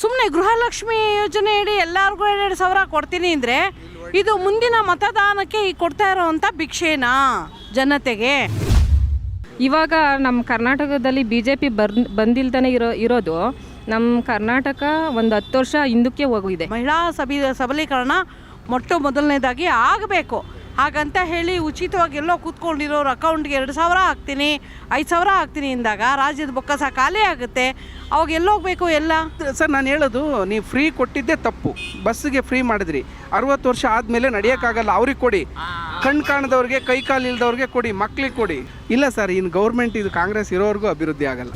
ಸುಮ್ಮನೆ ಗೃಹಲಕ್ಷ್ಮಿ ಯೋಜನೆಯಡಿ ಎಲ್ಲರಿಗೂ ಎರಡೆರಡು ಸಾವಿರ ಕೊಡ್ತೀನಿ ಅಂದರೆ ಇದು ಮುಂದಿನ ಮತದಾನಕ್ಕೆ ಈ ಕೊಡ್ತಾ ಇರೋವಂಥ ಭಿಕ್ಷೆನಾ ಜನತೆಗೆ? ಇವಾಗ ನಮ್ಮ ಕರ್ನಾಟಕದಲ್ಲಿ ಬಿ ಜೆ ಪಿ ಬರ್ ಬಂದಿಲ್ದೇ ಇರೋ ಇರೋದು ನಮ್ಮ ಕರ್ನಾಟಕ ಒಂದು ಹತ್ತು ವರ್ಷ ಹಿಂದಕ್ಕೆ ಹೋಗಿದೆ. ಮಹಿಳಾ ಸಬಿ ಸಬಲೀಕರಣ ಮೊಟ್ಟ ಮೊದಲನೇದಾಗಿ ಆಗಬೇಕು. ಹಾಗಂತ ಹೇಳಿ ಉಚಿತವಾಗಿ ಎಲ್ಲೋ ಕೂತ್ಕೊಂಡಿರೋರು ಅಕೌಂಟ್ಗೆ ಎರಡು ಸಾವಿರ ಹಾಕ್ತೀನಿ ಐದು ಸಾವಿರ ಹಾಕ್ತೀನಿ ಅಂದಾಗ ರಾಜ್ಯದ ಬೊಕ್ಕಸ ಖಾಲಿ ಆಗುತ್ತೆ. ಅವಾಗ ಎಲ್ಲೋಗ್ಬೇಕು ಎಲ್ಲ? ಸರ್ ನಾನು ಹೇಳೋದು ನೀವು ಫ್ರೀ ಕೊಟ್ಟಿದ್ದೇ ತಪ್ಪು. ಬಸ್ಸಿಗೆ ಫ್ರೀ ಮಾಡಿದ್ರಿ. ಅರವತ್ತು ವರ್ಷ ಆದಮೇಲೆ ನಡೆಯೋಕ್ಕಾಗಲ್ಲ ಅವ್ರಿಗೆ ಕೊಡಿ. ಕಣ್ ಕಾಣದವ್ರಿಗೆ ಕೈ ಕಾಲು ಇಲ್ದವ್ರಿಗೆ ಕೊಡಿ ಮಕ್ಳಿಗೆ ಕೊಡಿ. ಇಲ್ಲ ಸರ್ ಇನ್ನು ಗೌರ್ಮೆಂಟ್ ಇದು ಕಾಂಗ್ರೆಸ್ ಇರೋವರೆಗೂ ಅಭಿವೃದ್ಧಿ ಆಗಲ್ಲ.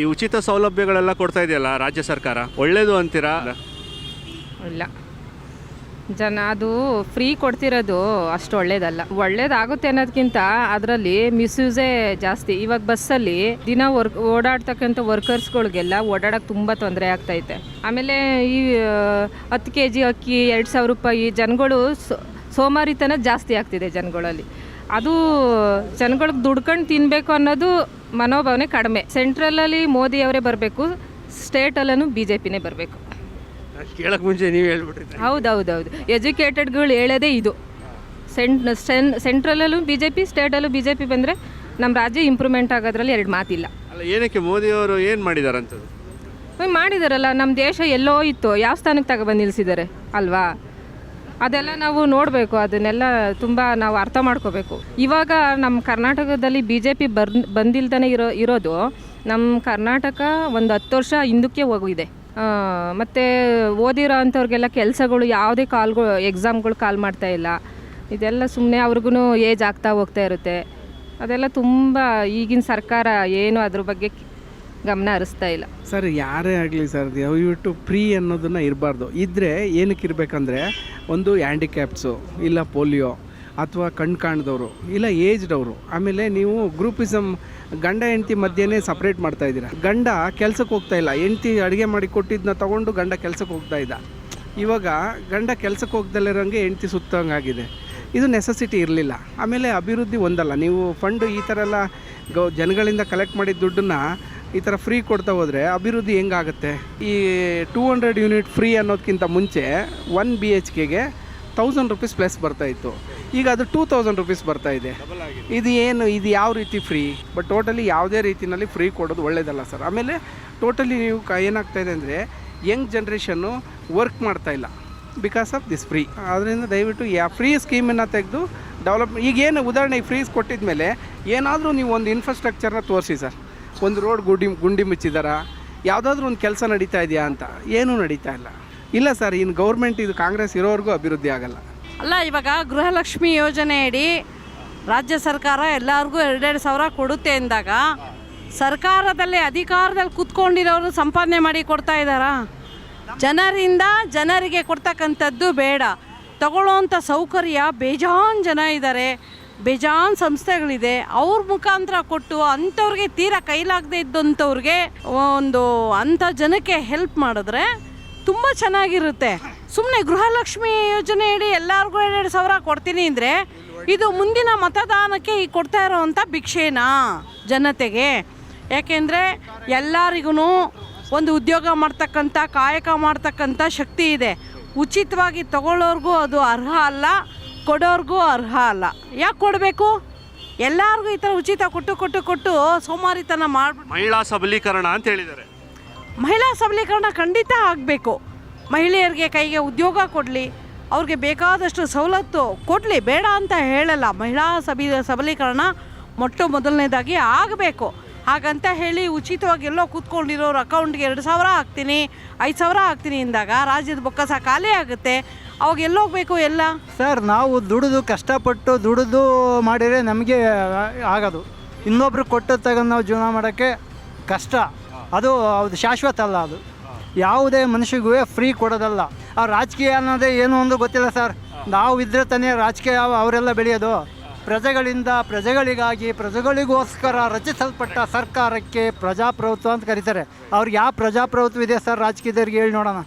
ಈ ಉಚಿತ ಸೌಲಭ್ಯಗಳೆಲ್ಲ ಕೊಡ್ತಾ ಇದೆಯಲ್ಲ ರಾಜ್ಯ ಸರ್ಕಾರ? ಒಳ್ಳೇದು ಅಂತೀರಾ? ಇಲ್ಲ. ಜನ, ಅದು ಫ್ರೀ ಕೊಡ್ತಿರೋದು ಅಷ್ಟು ಒಳ್ಳೇದಲ್ಲ. ಒಳ್ಳೇದಾಗುತ್ತೆ ಅನ್ನೋದಕ್ಕಿಂತ ಅದರಲ್ಲಿ ಮಿಸ್ಯೂಸೇ ಜಾಸ್ತಿ. ಇವಾಗ ಬಸ್ಸಲ್ಲಿ ದಿನ ವರ್ಕ್ ಓಡಾಡ್ತಕ್ಕಂಥ ವರ್ಕರ್ಸ್ಗಳಿಗೆಲ್ಲ ಓಡಾಡೋಕೆ ತುಂಬ ತೊಂದರೆ ಆಗ್ತೈತೆ. ಆಮೇಲೆ ಈ ಹತ್ತು ಕೆ ಜಿ ಅಕ್ಕಿ, ಎರಡು ಸಾವಿರ ರೂಪಾಯಿ, ಜನಗಳು ಸೋಮಾರಿತನ ಜಾಸ್ತಿ ಆಗ್ತಿದೆ ಜನಗಳಲ್ಲಿ. ಅದು ಜನಗಳಿಗೆ ದುಡ್ಕೊಂಡು ತಿನ್ನಬೇಕು ಅನ್ನೋದು ಮನೋಭಾವನೆ ಕಡಿಮೆ. ಸೆಂಟ್ರಲಲ್ಲಿ ಮೋದಿಯವರೇ ಬರಬೇಕು ಸ್ಟೇಟಲ್ಲೂ ಬಿ ಜೆ ಪಿನೇ ಬರಬೇಕು. ಕೇಳಕ್ ಮುಂಚೆ ನೀವು ಹೌದೌದೌದು. ಎಜುಕೇಟೆಡ್ಗಳು ಹೇಳೋದೇ ಇದು. ಸೆಂಟ್ ಸೆನ್ ಸೆಂಟ್ರಲ್ಲೂ ಬಿ ಜೆ ಪಿ ಸ್ಟೇಟಲ್ಲೂ ಬಿ ಜೆ ಪಿ ಬಂದರೆ ನಮ್ಮ ರಾಜ್ಯ ಇಂಪ್ರೂವ್ಮೆಂಟ್ ಆಗೋದ್ರಲ್ಲಿ ಎರಡು ಮಾತಿಲ್ಲ. ಅಲ್ಲ ಏನಕ್ಕೆ ಮೋದಿಯವರು ಏನು ಮಾಡಿದಾರಂಥದ್ದು ಮಾಡಿದಾರಲ್ಲ ನಮ್ಮ ದೇಶ ಎಲ್ಲೋ ಇತ್ತು ಯಾವ ಸ್ಥಾನಕ್ಕೆ ತಗೊಬಂದು ನಿಲ್ಲಿಸಿದ್ದಾರೆ ಅಲ್ವಾ? ಅದೆಲ್ಲ ನಾವು ನೋಡಬೇಕು ಅದನ್ನೆಲ್ಲ ತುಂಬ ನಾವು ಅರ್ಥ ಮಾಡ್ಕೋಬೇಕು. ಇವಾಗ ನಮ್ಮ ಕರ್ನಾಟಕದಲ್ಲಿ ಬಿ ಜೆ ಪಿ ಬರ್ ಬಂದಿಲ್ದೇ ಇರೋ ಇರೋದು ನಮ್ಮ ಕರ್ನಾಟಕ ಒಂದು ಹತ್ತು ವರ್ಷ ಹಿಂದಕ್ಕೆ ಹೋಗಿದೆ. ಮತ್ತು ಓದಿರೋ ಅಂಥವ್ರಿಗೆಲ್ಲ ಕೆಲಸಗಳು ಯಾವುದೇ ಕಾಲ್ಗಳು ಎಕ್ಸಾಮ್ಗಳು ಕಾಲ್ ಮಾಡ್ತಾ ಇಲ್ಲ. ಇದೆಲ್ಲ ಸುಮ್ಮನೆ ಅವ್ರಿಗೂ ಏಜ್ ಆಗ್ತಾ ಹೋಗ್ತಾ ಇರುತ್ತೆ. ಅದೆಲ್ಲ ತುಂಬ ಈಗಿನ ಸರ್ಕಾರ ಏನು ಅದ್ರ ಬಗ್ಗೆ ಗಮನ ಹರಿಸ್ತಾ ಇಲ್ಲ. ಸರ್, ಯಾರೇ ಆಗಲಿ ಸರ್, ದಯವಿಟ್ಟು ಫ್ರೀ ಅನ್ನೋದನ್ನು ಇರಬಾರ್ದು. ಇದ್ದರೆ ಏನಕ್ಕೆ ಇರಬೇಕಂದ್ರೆ ಒಂದು ಹ್ಯಾಂಡಿಕ್ಯಾಪ್ಸು ಇಲ್ಲ ಪೋಲಿಯೋ ಅಥವಾ ಕಣ್ ಕಾಣದವರು ಇಲ್ಲ ಏಜ್ಡ್ ಅವರು. ಆಮೇಲೆ ನೀವು ಗ್ರೂಪಿಸಮ್ ಗಂಡ ಹೆಂಡತಿ ಮಧ್ಯೆನೇ ಸಪ್ರೇಟ್ ಮಾಡ್ತಾ ಇದ್ದೀರಾ? ಗಂಡ ಕೆಲ್ಸಕ್ಕೆ ಹೋಗ್ತಾ ಇಲ್ಲ. ಹೆಂಡತಿ ಅಡುಗೆ ಮಾಡಿ ಕೊಟ್ಟಿದ್ದನ್ನ ತೊಗೊಂಡು ಗಂಡ ಕೆಲ್ಸಕ್ಕೆ ಹೋಗ್ತಾ ಇದ್ದ. ಇವಾಗ ಗಂಡ ಕೆಲ್ಸಕ್ಕೆ ಹೋಗ್ದಲ್ಲಿರೋಂಗೆ ಹೆಂಡತಿ ಸುತ್ತಂಗಾಗಿದೆ ಇದು ನೆಸಸಿಟಿ ಇರಲಿಲ್ಲ. ಆಮೇಲೆ ಅಭಿವೃದ್ಧಿ ಒಂದಲ್ಲ. ನೀವು ಫಂಡ್ ಈ ಥರ ಎಲ್ಲ ಗೌ, ಜನಗಳಿಂದ ಕಲೆಕ್ಟ್ ಮಾಡಿದ ದುಡ್ಡನ್ನು ಈ ಥರ ಫ್ರೀ ಕೊಡ್ತಾ ಹೋದರೆ ಅಭಿವೃದ್ಧಿ ಹೆಂಗಾಗುತ್ತೆ? ಈ ಟೂ ಹಂಡ್ರೆಡ್ ಯೂನಿಟ್ ಫ್ರೀ ಅನ್ನೋದಕ್ಕಿಂತ ಮುಂಚೆ ಒನ್ ಬಿ ಎಚ್ ಕೆಗೆ ತೌಸಂಡ್ ರುಪೀಸ್ ಪ್ಲಸ್ ಬರ್ತಾ ಇತ್ತು. ಈಗ ಅದು ಟೂ ತೌಸಂಡ್ ರುಪೀಸ್ ಬರ್ತಾ ಇದೆ. ಇದು ಏನು ಇದು ಯಾವ ರೀತಿ ಫ್ರೀ ಬಟ್ ಟೋಟಲಿ ಯಾವುದೇ ರೀತಿಯಲ್ಲಿ ಫ್ರೀ ಕೊಡೋದು ಒಳ್ಳೇದಲ್ಲ ಸರ್ ಆಮೇಲೆ ಟೋಟಲಿ ನೀವು ಕ ಏನಾಗ್ತಾ ಇದೆ ಅಂದರೆ ಯಂಗ್ ಜನ್ರೇಷನ್ನು ವರ್ಕ್ ಮಾಡ್ತಾ ಇಲ್ಲ ಬಿಕಾಸ್ ಆಫ್ ದಿಸ್ ಫ್ರೀ ಅದರಿಂದ ದಯವಿಟ್ಟು ಯಾ ಫ್ರೀ ಸ್ಕೀಮನ್ನು ತೆಗೆದು ಡೆವಲಪ್ ಈಗೇನು ಉದಾಹರಣೆಗೆ ಫ್ರೀಸ್ ಕೊಟ್ಟಿದ ಮೇಲೆ ಏನಾದರೂ ನೀವು ಒಂದು ಇನ್ಫ್ರಾಸ್ಟ್ರಕ್ಚರ್ನ ತೋರಿಸಿ ಸರ್ ಒಂದು ರೋಡ್ ಗುಡಿ ಗುಂಡಿ ಮುಚ್ಚಿದಾರಾ ಯಾವುದಾದ್ರೂ ಒಂದು ಕೆಲಸ ನಡೀತಾ ಇದೆಯಾ ಅಂತ. ಏನೂ ನಡೀತಾ ಇಲ್ಲ. ಇಲ್ಲ ಸರ್ ಇನ್ನು ಗೌರ್ಮೆಂಟ್ ಇದು ಕಾಂಗ್ರೆಸ್ ಇರೋವರೆಗೂ ಅಭಿವೃದ್ಧಿ ಆಗಲ್ಲ. ಅಲ್ಲ, ಇವಾಗ ಗೃಹಲಕ್ಷ್ಮಿ ಯೋಜನೆಯಡಿ ರಾಜ್ಯ ಸರ್ಕಾರ ಎಲ್ಲರಿಗೂ ಎರಡೆರಡು ಸಾವಿರ ಕೊಡುತ್ತೆ ಅಂದಾಗ ಸರ್ಕಾರದಲ್ಲಿ ಅಧಿಕಾರದಲ್ಲಿ ಕೂತ್ಕೊಂಡಿರೋರು ಸಂಪಾದನೆ ಮಾಡಿ ಕೊಡ್ತಾ ಇದ್ದಾರಾ? ಜನರಿಂದ ಜನರಿಗೆ ಕೊಡ್ತಕ್ಕಂಥದ್ದು ಬೇಡ. ತಗೊಳ್ಳೋವಂಥ ಸೌಕರ್ಯ ಬೇಜಾನ್ ಜನ ಇದ್ದಾರೆ. ಬೇಜಾನ್ ಸಂಸ್ಥೆಗಳಿದೆ. ಅವ್ರ ಮುಖಾಂತರ ಕೊಟ್ಟು ಅಂಥವ್ರಿಗೆ ತೀರಾ ಕೈಲಾಗದೆ ಇದ್ದಂಥವ್ರಿಗೆ ಒಂದು ಅಂಥ ಜನಕ್ಕೆ ಹೆಲ್ಪ್ ಮಾಡಿದ್ರೆ ತುಂಬ ಚೆನ್ನಾಗಿರುತ್ತೆ. ಸುಮ್ಮನೆ ಗೃಹಲಕ್ಷ್ಮಿ ಯೋಜನೆಯಡಿ ಎಲ್ಲರಿಗೂ ಎರಡು ಸಾವಿರ ಕೊಡ್ತೀನಿ ಅಂದರೆ ಇದು ಮುಂದಿನ ಮತದಾನಕ್ಕೆ ಈ ಕೊಡ್ತಾ ಇರೋವಂಥ ಭಿಕ್ಷೆನಾ ಜನತೆಗೆ. ಯಾಕೆಂದರೆ ಎಲ್ಲರಿಗೂ ಒಂದು ಉದ್ಯೋಗ ಮಾಡ್ತಕ್ಕಂಥ, ಕಾಯಕ ಮಾಡ್ತಕ್ಕಂಥ ಶಕ್ತಿ ಇದೆ. ಉಚಿತವಾಗಿ ತಗೊಳ್ಳೋರ್ಗೂ ಅದು ಅರ್ಹ ಅಲ್ಲ, ಕೊಡೋರ್ಗೂ ಅರ್ಹ ಅಲ್ಲ. ಯಾಕೆ ಕೊಡಬೇಕು? ಎಲ್ಲರಿಗೂ ಈ ಥರ ಉಚಿತ ಕೊಟ್ಟು ಕೊಟ್ಟು ಕೊಟ್ಟು ಸೋಮಾರಿತನ ಮಾಡಿ ಮಹಿಳಾ ಸಬಲೀಕರಣ ಅಂತ ಹೇಳಿದ್ದಾರೆ. ಮಹಿಳಾ ಸಬಲೀಕರಣ ಖಂಡಿತ ಆಗಬೇಕು. ಮಹಿಳೆಯರಿಗೆ ಕೈಗೆ ಉದ್ಯೋಗ ಕೊಡಲಿ, ಅವ್ರಿಗೆ ಬೇಕಾದಷ್ಟು ಸವಲತ್ತು ಕೊಡಲಿ, ಬೇಡ ಅಂತ ಹೇಳಲ್ಲ. ಮಹಿಳಾ ಸಬಿ, ಸಬಲೀಕರಣ ಮೊಟ್ಟ ಮೊದಲನೇದಾಗಿ ಆಗಬೇಕು. ಹಾಗಂತ ಹೇಳಿ ಉಚಿತವಾಗಿ ಎಲ್ಲೋ ಕೂತ್ಕೊಂಡಿರೋರು ಅಕೌಂಟ್ಗೆ ಎರಡು ಸಾವಿರ ಹಾಕ್ತೀನಿ, ಐದು ಸಾವಿರ ಹಾಕ್ತೀನಿ ಅಂದಾಗ ರಾಜ್ಯದ ಬೊಕ್ಕಸ ಖಾಲಿ ಆಗುತ್ತೆ. ಅವಾಗ ಎಲ್ಲೋಗಬೇಕು ಎಲ್ಲ? ಸರ್, ನಾವು ದುಡಿದು ಕಷ್ಟಪಟ್ಟು ದುಡಿದು ಮಾಡಿದರೆ ನಮಗೆ ಆಗೋದು. ಇನ್ನೊಬ್ರು ಕೊಟ್ಟು ತಗೊಂಡು ನಾವು ಜೀವನ ಮಾಡೋಕ್ಕೆ ಕಷ್ಟ. ಅದು ಅದು ಶಾಶ್ವತ ಅಲ್ಲ ಅದು. ಯಾವುದೇ ಮನುಷ್ಯಗೂ ಫ್ರೀ ಕೊಡೋದಲ್ಲ. ಆ ರಾಜಕೀಯ ಅನ್ನೋದೇ ಏನು ಒಂದು ಗೊತ್ತಿಲ್ಲ ಸರ್ ನಾವು ಇದ್ರೆ ತಾನೇ ರಾಜಕೀಯ ಅವರೆಲ್ಲ ಬೆಳೆಯೋದು. ಪ್ರಜೆಗಳಿಂದ ಪ್ರಜೆಗಳಿಗಾಗಿ, ಪ್ರಜೆಗಳಿಗೋಸ್ಕರ ರಚಿಸಲ್ಪಟ್ಟ ಸರ್ಕಾರಕ್ಕೆ ಪ್ರಜಾಪ್ರಭುತ್ವ ಅಂತ ಕರೀತಾರೆ. ಅವ್ರಿಗೆ ಯಾವ ಪ್ರಜಾಪ್ರಭುತ್ವ ಇದೆ ಸರ್ ರಾಜಕೀಯದವ್ರಿಗೆ ಹೇಳಿ ನೋಡೋಣ.